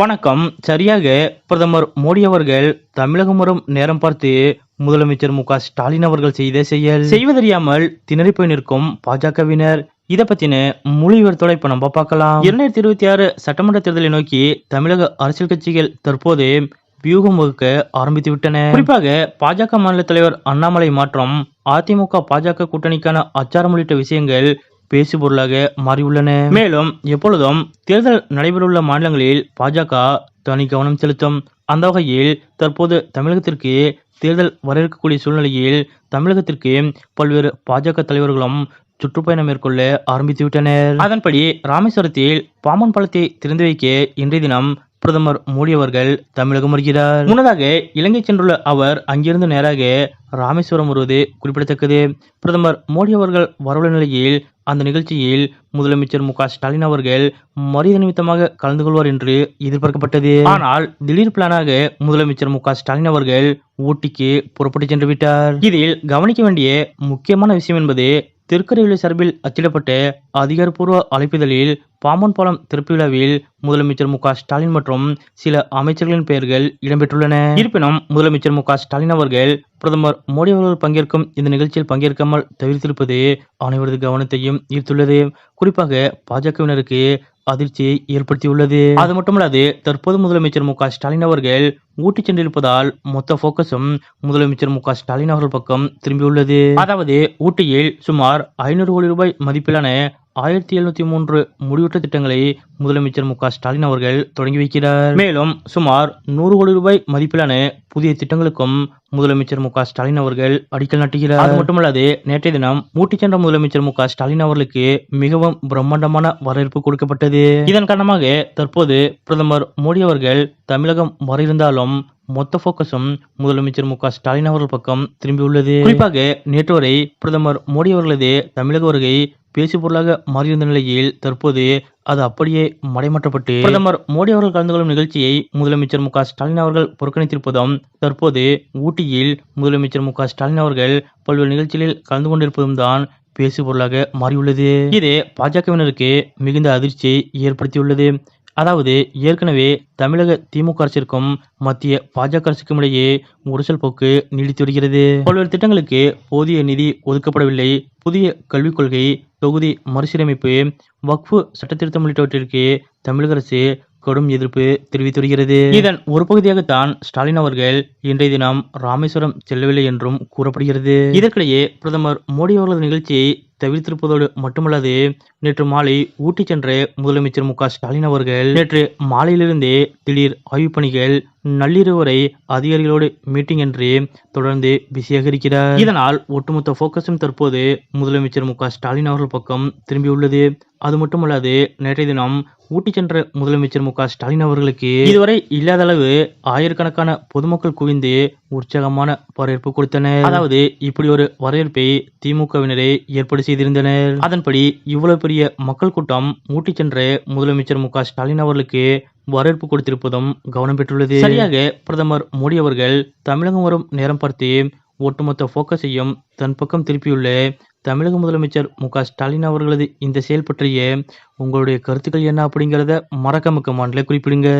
வணக்கம். சரியாக பிரதமர் மோடி அவர்கள் தமிழகம் வரும் நேரம் பார்த்து முதலமைச்சர் மு க ஸ்டாலின் அவர்கள் செய்த செயல் செய்வதறியாமல் திணறி போய் நிற்கும் பாஜகவினர். இதை பத்தின முழு விவரத்தோட இப்ப நம்ம பார்க்கலாம். இரண்டாயிரத்தி இருபத்தி ஆறு சட்டமன்ற தேர்தலை நோக்கி தமிழக அரசியல் கட்சிகள் தற்போது வியூகம் வகுக்க ஆரம்பித்து விட்டன. குறிப்பாக பாஜக மாநில தலைவர் அண்ணாமலை மாற்றம் அதிமுக பாஜக கூட்டணிக்கான அச்சாரம் உள்ளிட்ட விஷயங்கள் பேசு பொருளாக மாறியுள்ளன. மேலும் எப்பொழுதும் தேர்தல் நடைபெறவுள்ள மாநிலங்களில் பாஜக தனி கவனம் செலுத்தும். அந்த வகையில் தற்போது தமிழகத்திற்கு தேர்தல் வர இருக்கக்கூடிய சூழ்நிலையில் தமிழகத்திற்கு பல்வேறு பாஜக தலைவர்களும் சுற்றுப்பயணம் மேற்கொள்ள ஆரம்பித்துவிட்டனர். அதன்படி ராமேஸ்வரத்தில் பாம்பன் பாலத்தை திறந்து வைக்க இன்றைய தினம் பிரதமர் மோடி அவர்கள் தமிழகம் வருகிறார். முன்னதாக இலங்கை சென்றுள்ள அவர் அங்கிருந்து நேராக ராமேஸ்வரம் வருவது குறிப்பிடத்தக்கது. பிரதமர் மோடி அவர்கள் வரவுள்ள நிலையில் அந்த நிகழ்ச்சியில் முதலமைச்சர் மு க ஸ்டாலின் அவர்கள் மரியாதை நிமித்தமாக கலந்து கொள்வார் என்று எதிர்பார்க்கப்பட்டது. ஆனால் திடீர் பிளானாக முதலமைச்சர் மு க ஸ்டாலின் அவர்கள் ஊட்டிக்கு புறப்பட்டு சென்று விட்டார். இதில் கவனிக்க வேண்டிய முக்கியமான விஷயம் என்பது தெற்கரைவிலை சார்பில் அச்சிடப்பட்ட அதிகாரப்பூர்வ அழைப்பிதழில் பாம்பன் பாலம் திறப்பு விழாவில் முதலமைச்சர் மு ஸ்டாலின் மற்றும் சில அமைச்சர்களின் பெயர்கள் இடம்பெற்றுள்ளன. இருப்பினும் முதலமைச்சர் மு ஸ்டாலின் அவர்கள் பிரதமர் மோடி அவர்கள் பங்கேற்கும் இந்த நிகழ்ச்சியில் பங்கேற்காமல் தவிர்த்திருப்பது அனைவரது கவனத்தையும் ஈர்த்துள்ளது. குறிப்பாக பாஜகவினருக்கு அதிர்ச்சியை ஏற்படுத்தியுள்ளது. அது மட்டுமல்லாது தற்போது முதலமைச்சர் மு ஸ்டாலின் அவர்கள் ஊட்டி சென்றிருப்பதால் மொத்த போக்கஸும் முதலமைச்சர் மு ஸ்டாலின் அவர்கள் பக்கம் திரும்பியுள்ளது. அதாவது ஊட்டியில் சுமார் ஐநூறு கோடி ரூபாய் மதிப்பிலான ஆயிரத்தி எழுநூத்தி மூன்று முடிவுற்ற திட்டங்களை முதலமைச்சர் மு ஸ்டாலின் அவர்கள் தொடங்கி வைக்கிறார். மேலும் சுமார் நூறு கோடி ரூபாய் மதிப்பிலான புதிய திட்டங்களுக்கும் முதலமைச்சர் மு ஸ்டாலின் அவர்கள் அடிக்கல் நாட்டுகிறார். அது மட்டுமல்லாது நேற்றைய தினம் மூட்டி சென்ற முதலமைச்சர் மு ஸ்டாலின் அவர்களுக்கு மிகவும் பிரம்மாண்டமான வரவேற்பு கொடுக்கப்பட்டது. இதன் காரணமாக தற்போது பிரதமர் மோடி அவர்கள் தமிழகம் வர இருந்தாலும் மொத்த போக்கஸும் முதலமைச்சர் மு க ஸ்டாலின் அவர்கள் பக்கம் திரும்பியுள்ளது குறிப்பாக நேற்று வரை பிரதமர் மோடி அவர்களது தமிழக வருகை பேசு பொருளாக மாறியிருந்த நிலையில் தற்போது அது அப்படியே மடைமாற்றப்பட்டு பிரதமர் மோடி அவர்கள் கலந்து கொள்ளும் நிகழ்ச்சியை முதலமைச்சர் மு ஸ்டாலின் அவர்கள் புறக்கணித்திருப்பதும் தற்போது ஊட்டியில் முதலமைச்சர் மு ஸ்டாலின் அவர்கள் பல்வேறு நிகழ்ச்சிகளில் கலந்து கொண்டிருப்பதும் தான் பேசு பொருளாக மாறியுள்ளது. இது பாஜகவினருக்கு மிகுந்த அதிர்ச்சியை ஏற்படுத்தியுள்ளது. அதாவது ஏற்கனவே தமிழக திமுக அரசிற்கும் மத்திய பாஜக அரசுக்கும் இடையே உரசல் போக்கு நீடித்து வருகிறது. பல்வேறு திட்டங்களுக்கு போதிய நிதி ஒதுக்கப்படவில்லை. புதிய கல்விக் கொள்கை தொகுதி மறுசீரமைப்பு வக்ஃபு சட்டத்திருத்தம் உள்ளிட்டவற்றிற்கு தமிழக அரசு கடும் எதிர்ப்பு தெரிவித்து வருகிறது. இதன் ஒரு பகுதியாகத்தான் ஸ்டாலின் அவர்கள் இன்றைய தினம் ராமேஸ்வரம் செல்லவில்லை என்றும் கூறப்படுகிறது. இதற்கிடையே பிரதமர் மோடி அவர்களது நிகழ்ச்சியை தவிர்த்திருப்பதோடு மட்டுமல்லாது நேற்று மாலை ஊட்டி சென்ற முதலமைச்சர் மு ஸ்டாலின் அவர்கள் நேற்று மாலையிலிருந்தே திடீர் ஆய்வுப் பணிகள் நள்ளிரவு வரை அதிகாரிகளோடு மீட்டிங் என்று தொடர்ந்து பிஸியாக இருக்கிறார் இதனால் ஒட்டுமொத்த போக்கஸும் தற்போது முதலமைச்சர் மு ஸ்டாலின் அவர்கள் பக்கம் திரும்பியுள்ளது. அது மட்டுமல்லாது நேற்றைய தினம் ஊட்டி சென்ற முதலமைச்சர் மு ஸ்டாலின் அவர்களுக்கு இதுவரை இல்லாத அளவு ஆயிரக்கணக்கான பொதுமக்கள் குவிந்து உற்சாகமான வரவேற்பு கொடுத்தனர். அதாவது இப்படி ஒரு வரவேற்பை திமுகவினரே ஏற்பாடு செய்திருந்தனர். அதன்படி இவ்வளவு பெரிய மக்கள் கூட்டம் ஊட்டி சென்ற முதலமைச்சர் மு ஸ்டாலின் அவர்களுக்கு வரவேற்பு கொடுத்திருப்பதும் கவனம் பெற்றுள்ளது. சரியாக பிரதமர் மோடி அவர்கள் தமிழகம் வரும் நேரம் பார்த்து ஒட்டுமொத்த போக்கஸையும் தன் பக்கம் திருப்பியுள்ள தமிழக முதலமைச்சர் மு ஸ்டாலின் அவர்களது இந்த செயல் பற்றிய உங்களுடைய கருத்துக்கள் என்ன அப்படிங்கிறத மறக்காம மாநில குறிப்பிடுங்க.